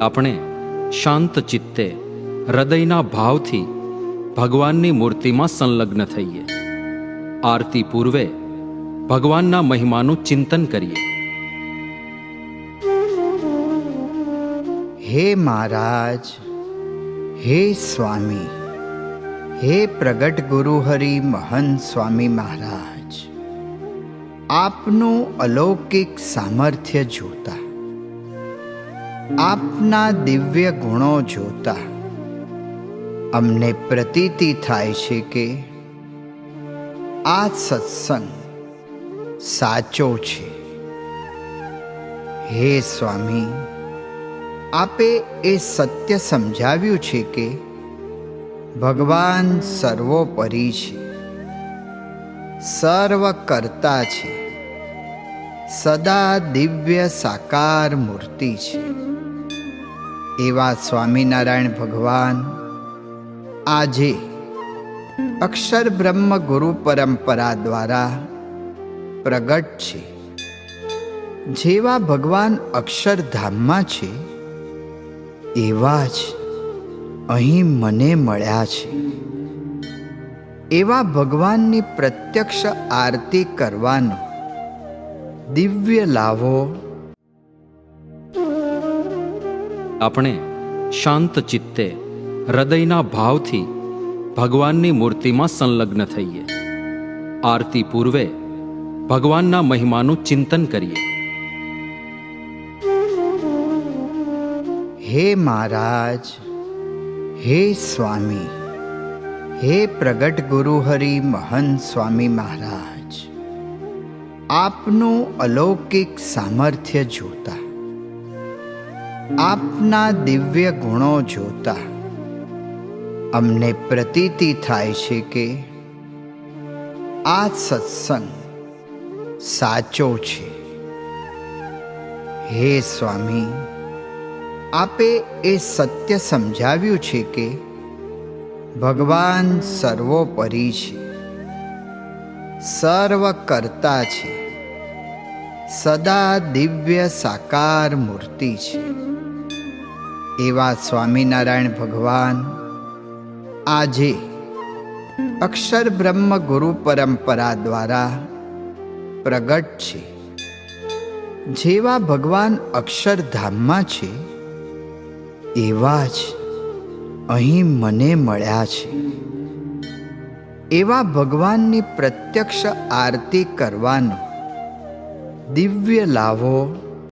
આપણે શાંત ચિત્તે હૃદયના ભાવથી ભગવાનની મૂર્તિમાં સંલગ્ન થઈએ. આરતી પૂર્વે ભગવાનના મહિમાનું ચિંતન કરીએ. હે મહારાજ, હે સ્વામી, હે પ્રગટ ગુરુ હરિ મહંત સ્વામી મહારાજ, આપનું અલૌકિક સામર્થ્ય જોતા આપના દિવ્ય ગુણો જોતા અમને પ્રતીતિ થાય છે કે આ સત્સંગ સાચો છે. હે સ્વામી, આપે એ સત્ય સમજાવ્યું છે કે ભગવાન સર્વોપરી છે સર્વ કરતા છે, સદા દિવ્ય સાકાર મૂર્તિ છે. એવા સ્વામિનારાયણ ભગવાન. આજે અક્ષર બ્રહ્મ ગુરુ પરંપરા દ્વારા પ્રગટ છે. જેવા ભગવાન અક્ષરધામમાં છે, એવા જ અહીં મને મળ્યા છે. એવા ભગવાનની પ્રત્યક્ષ આરતી કરવાનો દિવ્ય લાવો આપણે શાંત ચિત્તે, હૃદયના ભાવથી ભગવાનની મૂર્તિમાં સંલગ્ન થઈએ. આરતી પૂર્વે ભગવાનના મહિમાનું ચિંતન કરીએ. હે મહારાજ, હે સ્વામી, હે પ્રગટ ગુરુ હરિ મહંત સ્વામી મહારાજ. આપનું અલૌકિક સામર્થ્ય જોતા આપના દિવ્ય ગુણો જોતા અમને પ્રતીતિ થાય છે કે આ સત્સંગ સાચો છે. હે સ્વામી, આપે એ સત્ય સમજાવ્યું છે કે ભગવાન સર્વોપરી છે સર્વ કરતા છે, સદા દિવ્ય સાકાર મૂર્તિ છે. એવા સ્વામિનારાયણ ભગવાન. આજે અક્ષર બ્રહ્મ ગુરુ પરંપરા દ્વારા પ્રગટ છે. જેવા ભગવાન અક્ષરધામમાં છે, એવા જ અહીં મને મળ્યા છે. એવા ભગવાનની પ્રત્યક્ષ આરતી કરવાનો દિવ્ય લાવો